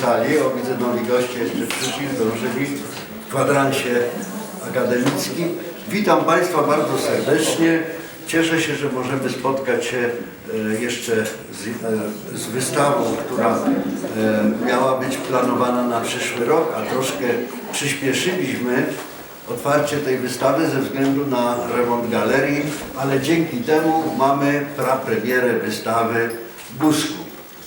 sali. O, widzę nowi goście jeszcze przyszli, zdążyli w kwadransie akademickim. Witam Państwa bardzo serdecznie. Cieszę się, że możemy spotkać się e, jeszcze z, e, z wystawą, która e, miała być planowana na przyszły rok, a troszkę przyspieszyliśmy otwarcie tej wystawy ze względu na remont galerii, ale dzięki temu mamy prapremierę wystawy Busku.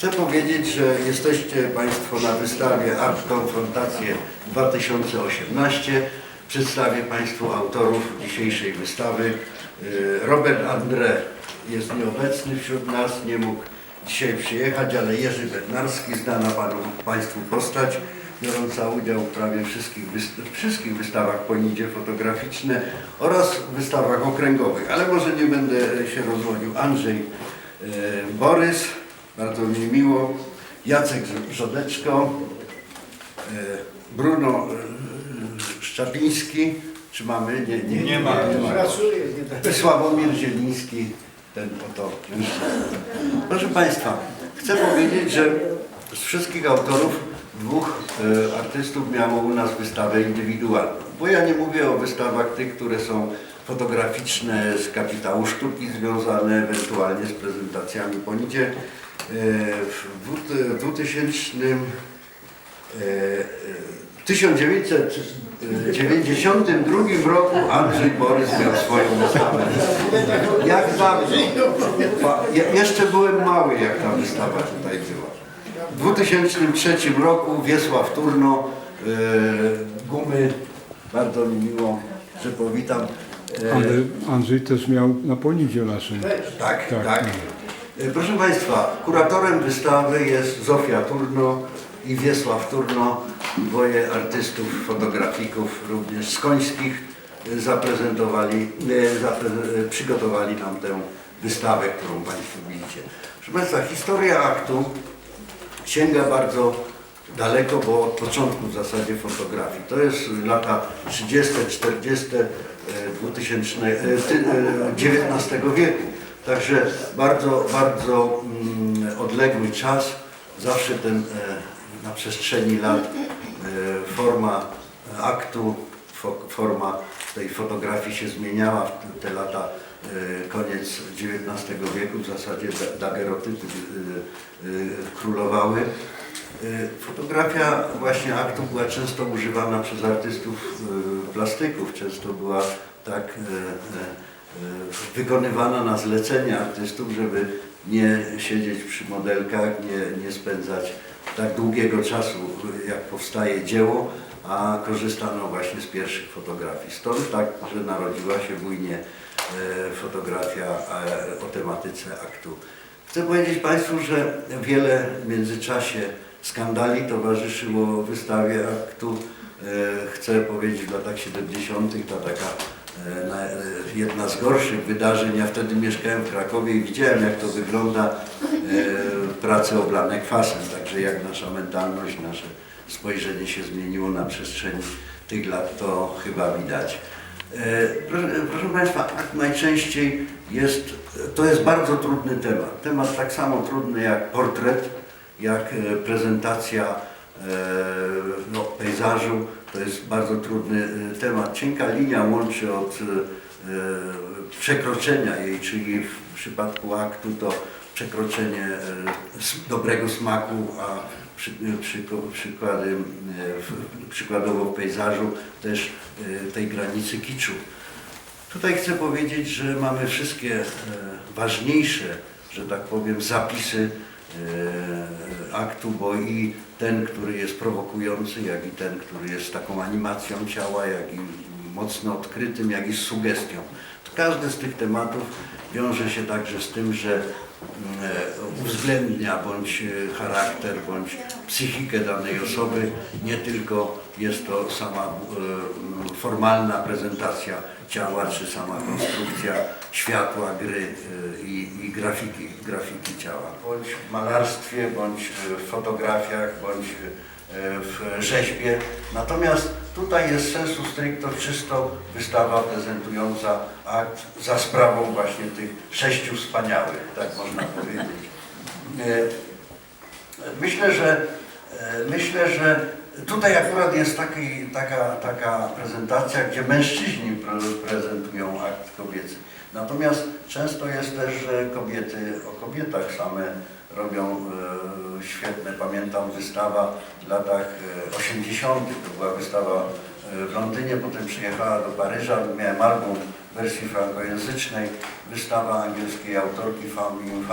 Chcę powiedzieć, że jesteście Państwo na wystawie Art Konfrontacje 2018. Przedstawię Państwu autorów dzisiejszej wystawy. Yy, Robert André jest nieobecny wśród nas, nie mógł dzisiaj przyjechać, ale Jerzy Bednarski, znana panu, Państwu postać, biorąca udział w prawie wszystkich, wszystkich wystawach ponidzie fotograficzne oraz wystawach okręgowych. Ale może nie będę się rozwodził. Andrzej e, Borys, bardzo mi miło, Jacek Żodeczko, e, Bruno e, Szczapiński, czy mamy? Nie, nie, Nie ma. Nie tak. Sławomir Zieliński, ten oto. Proszę Państwa, chcę powiedzieć, że z wszystkich autorów dwóch e, artystów miało u nas wystawę indywidualną. Bo ja nie mówię o wystawach tych, które są fotograficzne z kapitału sztuki związane ewentualnie z prezentacjami ponidzie. E, w dwu- w 2000 e, e, 1992 roku Andrzej Borys miał swoją wystawę. Jak. Pa- ja- Jeszcze byłem mały, jak ta wystawa tutaj była. W 2003 roku Wiesław Turno, e, gumy, bardzo mi miło, że powitam. E, Ale Andrzej też miał na ponidzie naszym. tak, tak. Tak, E, Proszę Państwa, kuratorem wystawy jest Zofia Turno i Wiesław Turno, dwoje artystów, fotografików, również skońskich, e, zaprezentowali, e, e, przygotowali nam tę wystawę, którą Państwo widzicie. Proszę Państwa, historia aktu sięga bardzo daleko, bo od początku w zasadzie fotografii. To jest lata 30., 40., e, 2000, e, ty- e, XIX wieku. Także bardzo, bardzo mm, odległy czas. Zawsze ten e, na przestrzeni lat e, forma aktu, fo, forma tej fotografii się zmieniała w te lata e, koniec XIX wieku, w zasadzie da- dagerotypy królowały. Fotografia właśnie aktu była często używana przez artystów plastyków, często była tak wykonywana na zlecenie artystów, żeby nie siedzieć przy modelkach, nie, nie spędzać tak długiego czasu, jak powstaje dzieło, a korzystano właśnie z pierwszych fotografii. Stąd tak, że narodziła się bujnie e, fotografia e, o tematyce aktu. Chcę powiedzieć Państwu, że wiele w międzyczasie skandali towarzyszyło wystawie aktu. E, Chcę powiedzieć w latach 70. ta taka e, e, jedna z gorszych wydarzeń. Ja wtedy mieszkałem w Krakowie i widziałem jak to wygląda e, prace oblane kwasem. Także jak nasza mentalność, nasze spojrzenie się zmieniło na przestrzeni tych lat, to chyba widać. E, Proszę, proszę Państwa, akt najczęściej jest, to jest bardzo trudny temat. Temat tak samo trudny jak portret, jak e, prezentacja e, no, pejzażu. To jest bardzo trudny e, temat. Cienka linia łączy od e, przekroczenia jej, czyli w przypadku aktu to przekroczenie e, dobrego smaku, a przy, przy, przykładem, w, przykładowo w pejzażu też tej granicy kiczu. Tutaj chcę powiedzieć, że mamy wszystkie ważniejsze, że tak powiem, zapisy aktu, bo i ten, który jest prowokujący, jak i ten, który jest taką animacją ciała, jak i mocno odkrytym, jak i z sugestią. Każdy z tych tematów wiąże się także z tym, że mm, e, uwzględnia bądź e, charakter, bądź psychikę danej osoby. Nie tylko jest to sama e, formalna prezentacja ciała, czy sama konstrukcja światła, gry e, i, i grafiki, grafiki ciała. Bądź w malarstwie, bądź w fotografiach, bądź e, w rzeźbie. Natomiast tutaj jest sensu stricto czysto wystawa prezentująca akt za sprawą właśnie tych sześciu wspaniałych, tak można powiedzieć. Myślę, że myślę, że tutaj akurat jest taki, taka, taka prezentacja, gdzie mężczyźni pre- prezentują akt kobiecy. Natomiast często jest też, że kobiety o kobietach same robią e, świetne. Pamiętam wystawa w latach e, 80. To była wystawa e, w Londynie, potem przyjechała do Paryża, miałem album w wersji frankojęzycznej, wystawa angielskiej autorki Femme in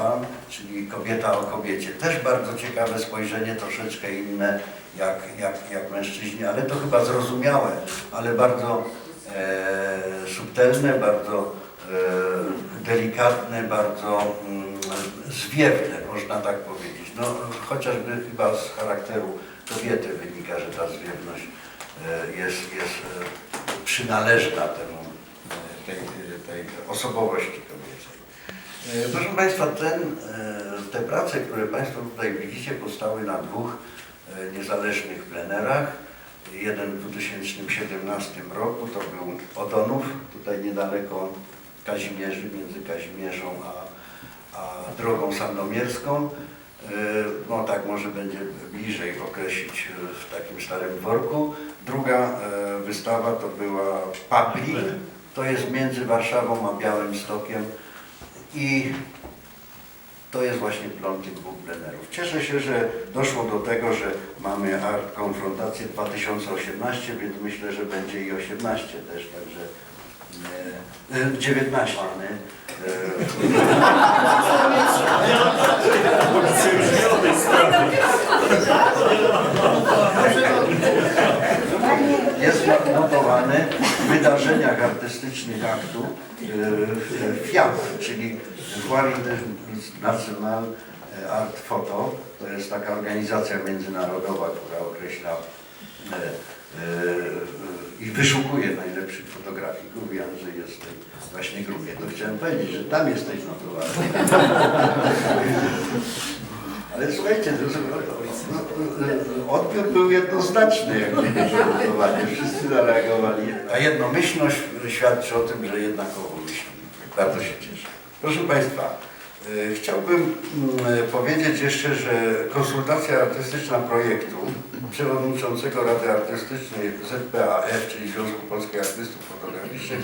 czyli kobieta o kobiecie. Też bardzo ciekawe spojrzenie, troszeczkę inne jak, jak, jak mężczyźni, ale to chyba zrozumiałe, ale bardzo e, subtelne, bardzo e, delikatne, bardzo mm, zwiewne, można tak powiedzieć. No, chociażby chyba z charakteru kobiety wynika, że ta zwiewność e, jest, jest e, przynależna temu, e, tej, tej osobowości kobiecej. E, Proszę Państwa, ten, e, te prace, które Państwo tutaj widzicie, powstały na dwóch e, niezależnych plenerach. Jeden w 2017 roku to był Odonów, tutaj niedaleko Kazimierzy, między Kazimierzą a, a drogą sandomierską. E, No tak może będzie bliżej określić e, w takim starym worku. Druga e, wystawa to była Pablin, to jest między Warszawą a Białymstokiem i to jest właśnie plon tych dwóch plenerów. Cieszę się, że doszło do tego, że mamy art konfrontację 2018, więc myślę, że będzie i 18 też, także 19. nie? E, jest notowany w wydarzeniach artystycznych aktu e, FIAP, czyli Foire National Art Photo. To jest taka organizacja międzynarodowa, która określa e, e, i wyszukuje najlepszych fotografików i Andrzej jest w tej właśnie grupie. To chciałem powiedzieć, że tam jesteś notowany. Ale słuchajcie, no, odbiór był jednoznaczny, jak notowanie. Wszyscy zareagowali. A jednomyślność świadczy o tym, że jednakowo myślimy. Bardzo się cieszę. Proszę Państwa, chciałbym mm, powiedzieć jeszcze, że konsultacja artystyczna projektu przewodniczącego Rady Artystycznej ZPAF, czyli Związku Polskich Artystów Fotograficznych,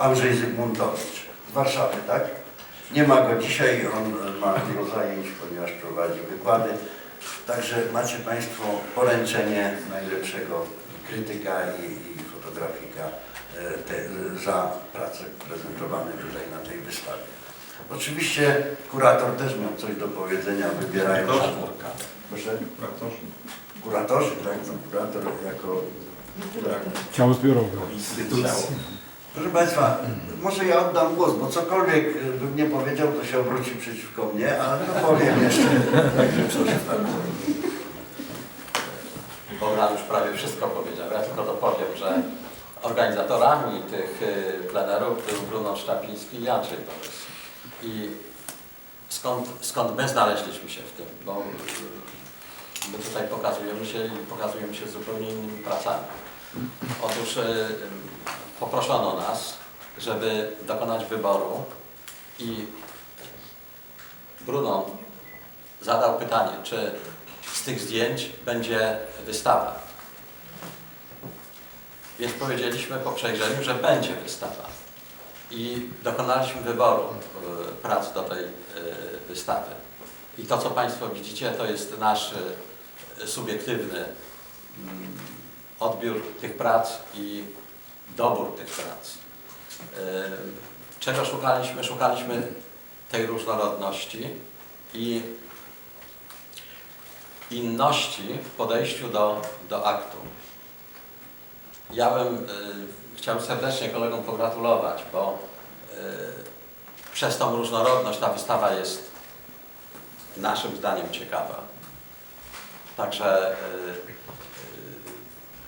Andrzej Zygmuntowicz z Warszawy, tak? Nie ma go dzisiaj, on ma dużo zajęć, ponieważ prowadzi wykłady. Także macie Państwo poręczenie najlepszego krytyka i, i fotografika e, te, za prace prezentowane tutaj na tej wystawie. Oczywiście kurator też miał coś do powiedzenia, wybierając autorka. Proszę? Kuratorzy, tak? No, kurator jako Ciało zbiorowe. Proszę Państwa, może ja oddam głos, bo cokolwiek bym nie powiedział, to się obróci przeciwko mnie, ale to powiem jeszcze. Także proszę bardzo. Bogdan już prawie wszystko powiedział. Ja tylko dopowiem, że organizatorami tych y, plenerów był Bruno Szczapiński i Andrzej Borys. I skąd, skąd my znaleźliśmy się w tym? Bo y, my tutaj pokazujemy się i pokazujemy się zupełnie innymi pracami. Otóż y, poproszono nas, żeby dokonać wyboru i Bruno zadał pytanie, czy z tych zdjęć będzie wystawa. Więc powiedzieliśmy po przejrzeniu, że będzie wystawa. I dokonaliśmy wyboru e, prac do tej e, wystawy. I to, co Państwo widzicie, to jest nasz e, subiektywny mm, odbiór tych prac i dobór tych prac. Czego szukaliśmy? Szukaliśmy tej różnorodności i inności w podejściu do, do aktu. Ja bym y, chciał serdecznie kolegom pogratulować, bo y, przez tą różnorodność ta wystawa jest naszym zdaniem ciekawa. Także y,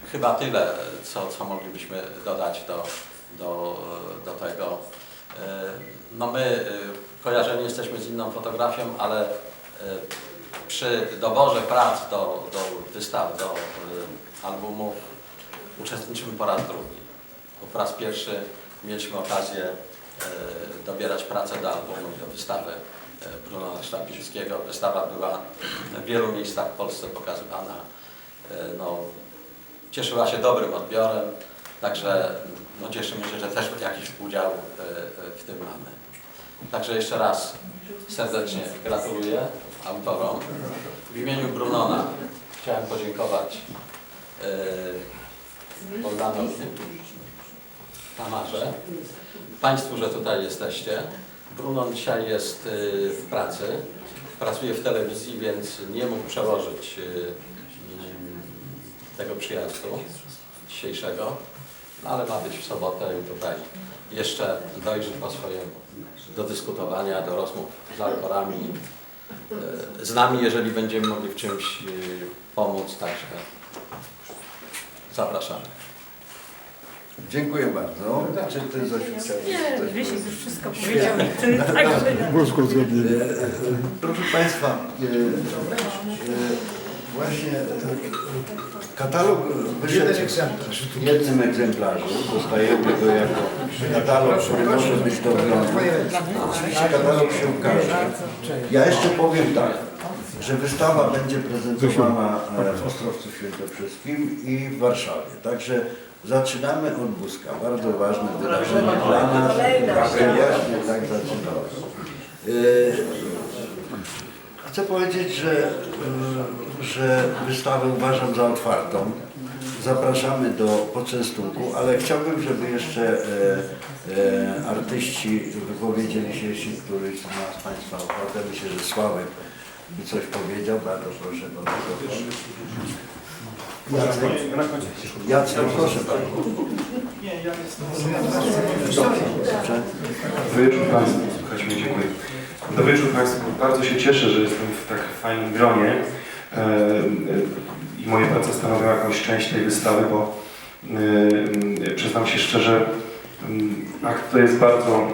y, chyba tyle, co, co moglibyśmy dodać do, do, do tego. No my kojarzeni jesteśmy z inną fotografią, ale przy doborze prac do, do wystaw, do albumów uczestniczymy po raz drugi. Bo po raz pierwszy mieliśmy okazję y, dobierać pracę do albumu i do wystawy e, Brunona Sztapińskiego. Wystawa była w wielu miejscach w Polsce pokazywana. E, No, cieszyła się dobrym odbiorem, także no, cieszymy się, że też jakiś udział e, e, w tym mamy. Także jeszcze raz serdecznie gratuluję autorom. W imieniu Brunona chciałem podziękować e, Bogdanowi, Tamarze, Państwu, że tutaj jesteście. Brunon dzisiaj jest e, w pracy, pracuje w telewizji, więc nie mógł przełożyć e, mm, tego przyjazdu dzisiejszego, no, ale ma być w sobotę i tutaj jeszcze dojrzy po swojemu do dyskutowania, do rozmów z autorami, e, z nami, jeżeli będziemy mogli w czymś pomóc, także zapraszamy. Dziękuję bardzo. Czy ty Zosiu chciałeś Nie, coś Wiesiek już wszystko powiedział. Ty, Głos uzgodnienie. E, e, Proszę Państwa, e, e, właśnie e, katalog wyszedł w jednym egzemplarzu. Dostajemy go jako katalog, który może być do wglądu. Oczywiście katalog się ukaże. Ja jeszcze powiem tak, że wystawa będzie prezentowana e, w Ostrowcu Świętokrzyskim i w Warszawie. Także zaczynamy od Buzka. Bardzo ważne wydarzenie dla nas. Właśnie tak zaczynamy. E, Chcę powiedzieć, że, e, że wystawę uważam za otwartą. Zapraszamy do poczęstunku, ale chciałbym, żeby jeszcze e, artyści wypowiedzieli się, jeśli któryś z nas Państwa ochotę. Myślę, że Sławek by coś powiedział. Bardzo proszę do mikrofonu. Jacek, Jacek, proszę bardzo. Dobrze. Wieczór Państwu, słuchajcie mnie, dziękuję. Dobry wieczór Państwu, bardzo się cieszę, że jestem w tak fajnym gronie e, e, i moje prace stanowią jakąś część tej wystawy, bo e, przyznam się szczerze, akt to jest bardzo,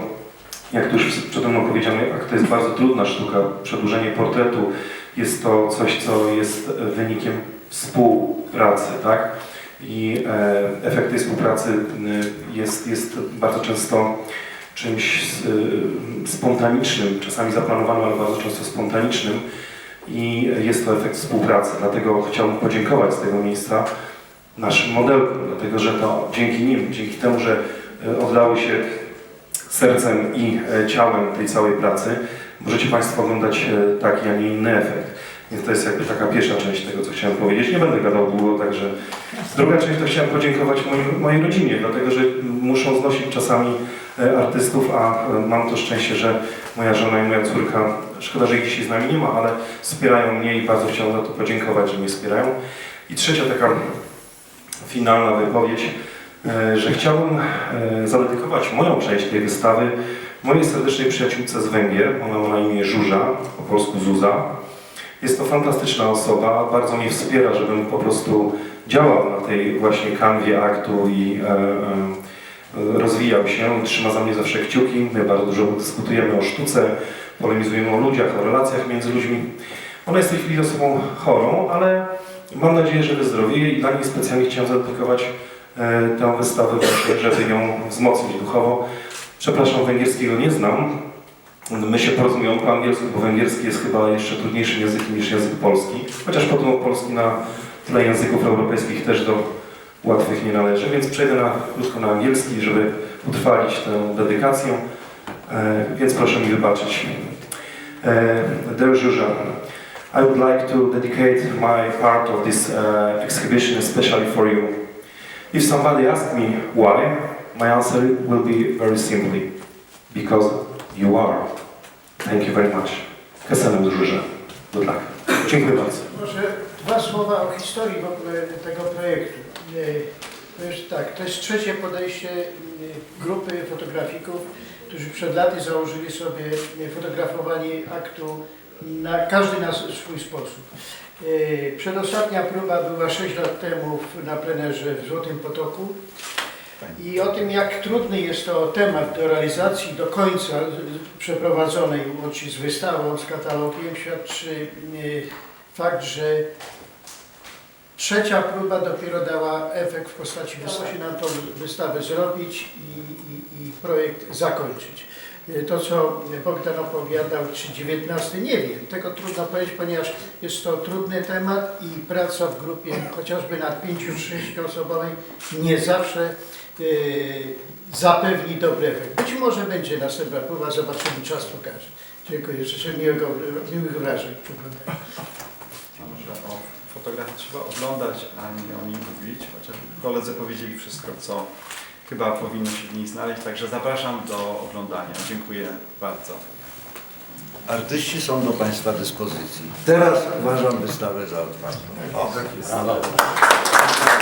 jak to już przede mną powiedziano, akt to jest bardzo trudna sztuka. Przedłużenie portretu jest to coś, co jest wynikiem współpracy, tak? I e, efekt tej współpracy e, jest, jest bardzo często czymś y, spontanicznym, czasami zaplanowanym, ale bardzo często spontanicznym i jest to efekt współpracy. Dlatego chciałbym podziękować z tego miejsca naszym modelkom, dlatego że to dzięki nim, dzięki temu, że y, oddały się sercem i e, ciałem tej całej pracy, możecie Państwo oglądać e, taki, a nie inny efekt. Więc to jest jakby taka pierwsza część tego, co chciałem powiedzieć. Nie będę gadał długo, także druga część to chciałem podziękować moim, mojej rodzinie, dlatego że muszą znosić czasami e, artystów, a e, mam to szczęście, że moja żona i moja córka, szkoda, że ich dzisiaj z nami nie ma, ale wspierają mnie i bardzo chciałem za to podziękować, że mnie wspierają. I trzecia taka finalna wypowiedź, e, że chciałbym zadedykować moją część tej wystawy mojej serdecznej przyjaciółce z Węgier. Ona ma na imię Żuża, po polsku Zuza. Jest to fantastyczna osoba, bardzo mnie wspiera, żebym po prostu działał na tej właśnie kanwie aktu i e, e, rozwijał się. Trzyma za mnie zawsze kciuki. My bardzo dużo dyskutujemy o sztuce, polemizujemy o ludziach, o relacjach między ludźmi. Ona jest w tej chwili osobą chorą, ale mam nadzieję, że wyzdrowieje i dla niej specjalnie chciałem zadedykować e, tę wystawę właśnie, żeby ją wzmocnić duchowo. Przepraszam, węgierskiego nie znam. My się porozumiemy po angielsku, bo węgierski jest chyba jeszcze trudniejszym językiem niż język polski. Chociaż potem polski na tle języków europejskich też do łatwych nie należy, więc przejdę na, krótko na angielski, żeby utrwalić tę dedykację. E, więc proszę mi wybaczyć. E, Dear Zuzia, I would like to dedicate my part of this uh, exhibition especially for you. If somebody asks me why, my answer will be very simply, because you are. Thank you very much. Kasanem Zuzia. Good luck. Dziękuję bardzo. Może dwa słowa o historii w ogóle tego projektu. To jest tak, to jest trzecie podejście e, grupy fotografików, którzy przed laty założyli sobie fotografowanie aktu na każdy na swój sposób. E, Przedostatnia próba była 6 lat temu na plenerze w Złotym Potoku. I o tym, jak trudny jest to temat do realizacji do końca przeprowadzonej, łącznie z wystawą, z katalogiem, świadczy e, fakt, że trzecia próba dopiero dała efekt w postaci udało się nam tą wystawę zrobić i, i, i projekt zakończyć. y, to, co Bogdan opowiadał, czy 19, nie wiem. Tego trudno powiedzieć, ponieważ jest to trudny temat i praca w grupie chociażby nad 5-6 osobowej nie zawsze y, zapewni dobry efekt. Być może będzie następna próba, zobaczymy, czas pokaże. Dziękuję, życzę miłego, miłych wrażeń. przy oglądaniu. Może o fotografii trzeba oglądać, a nie o nim mówić, chociaż koledzy powiedzieli wszystko, co chyba powinno się w niej znaleźć, także zapraszam do oglądania. Dziękuję bardzo. Artyści są do Państwa dyspozycji. Teraz uważam wystawę za otwartą. Brawo. I